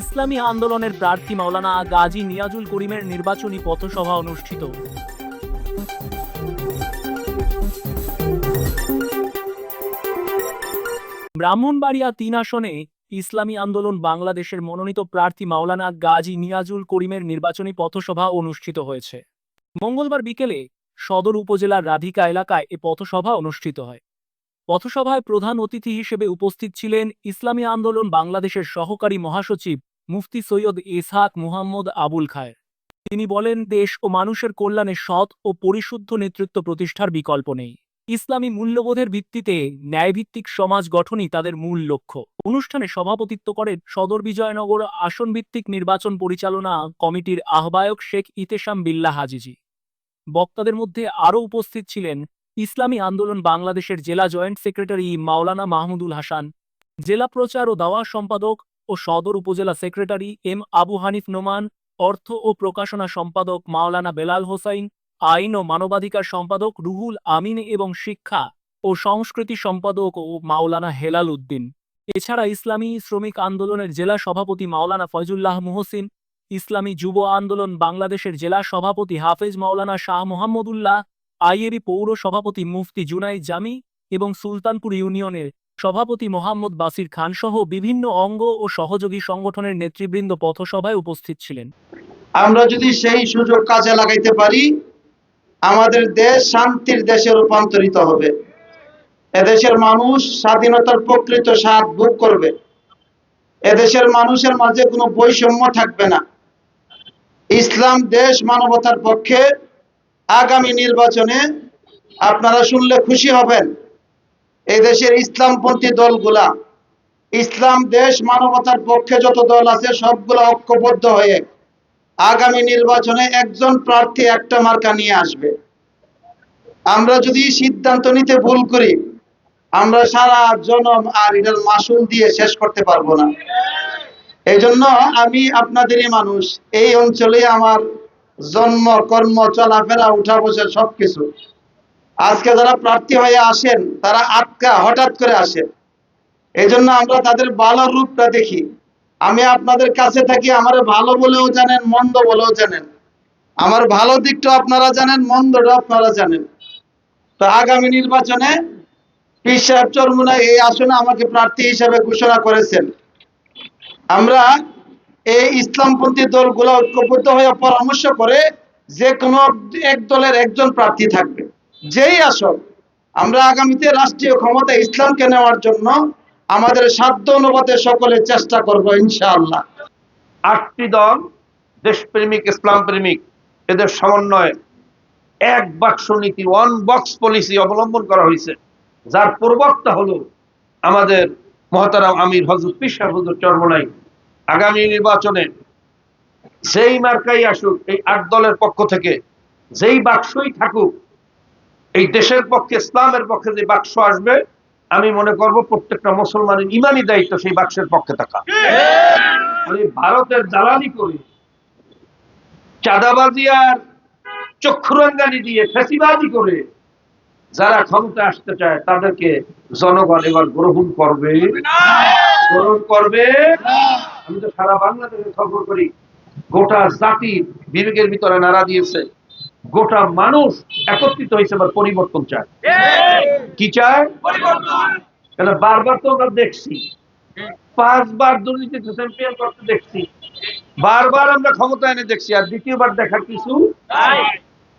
ইসলামী আন্দোলনের প্রার্থী মাওলানা গাজী নিয়াজুল করিমের নির্বাচনী পথসভা অনুষ্ঠিত। ব্রাহ্মণবাড়িয়া তিন আসনে ইসলামী আন্দোলন বাংলাদেশের মনোনীত প্রার্থী মাওলানা গাজী নিয়াজুল করিমের নির্বাচনী পথসভা অনুষ্ঠিত হয়েছে। মঙ্গলবার বিকেলে সদর উপজেলার রাধিকা এলাকায় এ পথসভা অনুষ্ঠিত হয়। পথসভায় প্রধান অতিথি হিসেবে উপস্থিত ছিলেন ইসলামী আন্দোলন বাংলাদেশের সহকারী মহাসচিব মুফতি সৈয়দ ইসহাক মুহাম্মদ আবুল খায়ের। তিনি বলেন, দেশ ও মানুষের কল্যাণে সৎ ও পরিশুদ্ধ নেতৃত্ব প্রতিষ্ঠার বিকল্প নেই। ইসলামী মূল্যবোধের ভিত্তিতে ন্যায়ভিত্তিক সমাজ গঠনই তাদের মূল লক্ষ্য। অনুষ্ঠানে সভাপতিত্ব করেন সদর বিজয়নগর আসন ভিত্তিক নির্বাচন পরিচালনা কমিটির আহ্বায়ক শেখ ইতেশাম বিল্লাহ হাজিজি বক্তাদের মধ্যে আরও উপস্থিত ছিলেন ইসলামী আন্দোলন বাংলাদেশের জেলা জয়েন্ট সেক্রেটারি মাওলানা মাহমুদুল হাসান, জেলা প্রচার ও দাওয়া সম্পাদক ও সদর উপজেলা সেক্রেটারি এম আবু হানিফ নোমান, অর্থ ও প্রকাশনা সম্পাদক মাওলানা বেলাল হোসাইন, আইন ও মানবাধিকার সম্পাদক রুহুল আমিন এবং শিক্ষা ও সংস্কৃতি সম্পাদক ও মাওলানা হেলাল উদ্দিন। এছাড়া ইসলামী শ্রমিক আন্দোলনের জেলা সভাপতি মাওলানা ফয়জুল্লাহ মুহসিন, ইসলামী যুব আন্দোলন বাংলাদেশের জেলা সভাপতি হাফেজ মাওলানা শাহ মোহাম্মদুল্লাহ আইএবি পৌর সভাপতি মুফতি জুনাই জামি এবং সুলতানপুর ইউনিয়নের সভাপতি মোহাম্মদ বাসির খান সহ বিভিন্ন অঙ্গ ও সহযোগী সংগঠনের নেতৃবৃন্দ পথসভায় উপস্থিত ছিলেন। আমরা যদি সেই সুযোগ কাজে লাগাইতে পারি, আমাদের দেশ শান্তির দেশে রূপান্তরিত হবে। এদেশের মানুষ স্বাধীনতার প্রকৃত স্বাদ ভোগ করবে। এদেশের মানুষের মাঝে কোনো বৈষম্য থাকবে না। ইসলাম দেশ মানবতার পক্ষে আগামী নির্বাচনে আপনারা শুনলে খুশি হবেন। এই দেশের ইসলামপন্থী দলগুলা, ইসলাম দেশ মানবতার পক্ষে যত দল আছে সবগুলো ঐক্যবদ্ধ হয়ে আগামী নির্বাচনে একজন প্রার্থী একটা মার্কা নিয়ে আসবে। আমরা যদি সিদ্ধান্ত নিতে ভুল করি, আমরা সারা জনম আর এটার মাসুল দিয়ে শেষ করতে পারব না। এই আমি আপনাদেরই মানুষ, এই অঞ্চলে আমার জন্ম, কর্ম, চলাফেরা উঠা বসে সবকিছু। আজকে যারা প্রার্থী হয়ে আসেন, তারা আটকা, হঠাৎ করে আসেন। এই জন্য আমরা তাদের ভালো রূপটা দেখি। আমি আপনাদের কাছে থাকি, আমার ভালো বলেও জানেন, মন্দ বলেও জানেন। আমার ভালো দিকটা আপনারা জানেন, মন্দটা আপনারা জানেন। তো আগামী নির্বাচনে পীর সাহেব চরমুনা এই আসনে আমাকে প্রার্থী হিসেবে ঘোষণা করেছেন। আমরা এই ইসলামপন্থী দলগুলো ঐক্যবদ্ধ হয়ে পরামর্শ করে যে কোনো এক দলের একজন প্রার্থী থাকবে। যেই আসক, আমরা আগামীতে রাষ্ট্রীয় ক্ষমতা ইসলামকে নেওয়ার জন্য আমাদের সাধ্য অনুপাতে সকলে চেষ্টা করব ইনশাআল্লাহ। আটটি দল, দেশপ্রেমিক ইসলাম প্রেমিক এদের সমন্বয়ে এক বাক্স নীতি ওয়ান বক্স পলিসি অবলম্বন করা হয়েছে। যার প্রবক্তা হলো আমাদের মহতারাম আমির হজরত পিসার হজরত চর্মনাই। আগামী নির্বাচনে যেই মার্কাই আসুক এই আট দলের পক্ষ থেকে যেই বাক্সই থাকুক এই দেশের পক্ষে ইসলামের পক্ষে যে বাক্স আসবে আমি মনে করব প্রত্যেকটা মুসলমানের ইমানি দায়িত্ব সেই বাক্সের পক্ষে থাকা। ভারতের জ্বালানি করে। চাঁদাবাজি আর চক্ষুরঙ্গানি দিয়ে ফেসিবাজি করে যারা ক্ষমতা আসতে চায় তাদেরকে জনগণ এবার গ্রহণ করবে। গ্রহণ করবে। আমি তো সারা বাংলাদেশে খবর করি। গোটা জাতি বিবেকের ভিতরে নাড়া দিয়েছে। গোটা মানুষ একত্রিত হয়েছে এবার পরিবর্তন চায়। কি চায়? কেন বারবার তো আমরা দেখছি। পাঁচবার দুর্নীতিতে চ্যাম্পিয়ন করতে দেখছি। বারবার আমরা ক্ষমতা এনে দেখছি। আর দ্বিতীয়বার দেখার কিছু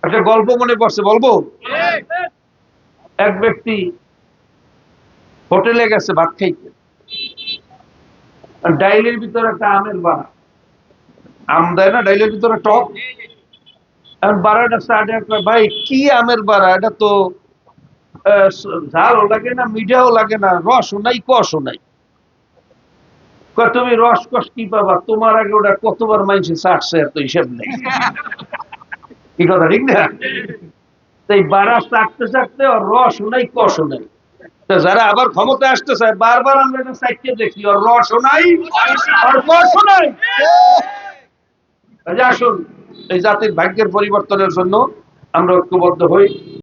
একটা গল্প মনে পড়ছে বলব? এক ব্যক্তি হোটেলে গেছে ভাত খাইতে। ডাইলের ভিতরে একটা আমের বাড়া। আম দেয় না ডাইলের ভিতরে টক। এখন বাড়াটা স্টার্টে ভাই কি আমের বাড়া? এটা তো ঝালও লাগে না মিঠাও লাগে না রসও নাই কষও নাই। তুমি রস কষ কি পাবা? তোমার আগে ওটা কতবার মাইনছে চাটছে এত হিসেব নেই। কি কথা ঠিক না? তো এই বাড়া চাটতে চাটতে ওর রসও নাই কষও নাই। যারা আবার ক্ষমতা আসতে চায়, বারবার আমরা এটা চাইতে দেখি, ওর রসও নাই, আর কষও নাই। আসুন, এই জাতির ভাগ্যের পরিবর্তনের জন্য আমরা ঐক্যবদ্ধ হই।